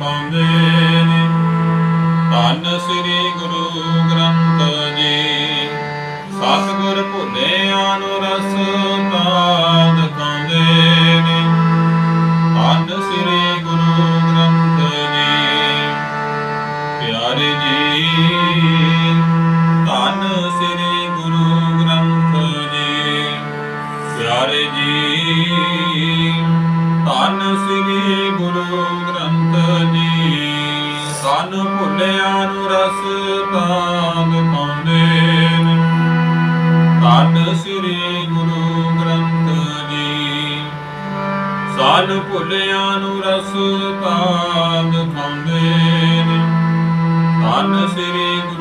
ਦਿਖਾਉਂਦੇ ਨੇ। ਧੰਨ ਸ੍ਰੀ ਗੁਰੂ ਗ੍ਰੰਥ ਜੀ। ਸਤਿਗੁਰ ਭੁੱਲਿਆਂ ਨੂੰ ਰਸ ਤਾਂ ਦਿਖਾਉਂਦੇ ਨੇ। ਧੰਨ ਸ੍ਰੀ ਗੁਰੂ ਗ੍ਰੰਥ ਜੀ। ਪਿਆਰੇ ਜੀ, ਧੰਨ ਸ੍ਰੀ ਗੁਰੂ ਗ੍ਰੰਥ ਜੀ। ਪਿਆਰੇ ਜੀ, ਧੰਨ ਸ੍ਰੀ ਗੁਰੂ ਗ੍ਰੰਥ ਜੀ ਸਾਨੂੰ ਭੁੱਲਿਆਂ ਨੂੰ ਰਸ ਤਾਂ ਦਿਖਾਉਂਦੇ ਨੇ। ਸ੍ਰੀ ਗੁਰੂ ਗ੍ਰੰਥ ਜੀ, ਸਾਨੂੰ ਭੁੱਲਿਆਂ ਨੂੰ ਰਸ ਤਾਂ ਦਿਖਾਉਂਦੇ ਨੇ। ਧੰਨ ਸ੍ਰੀ ਗੁਰੂ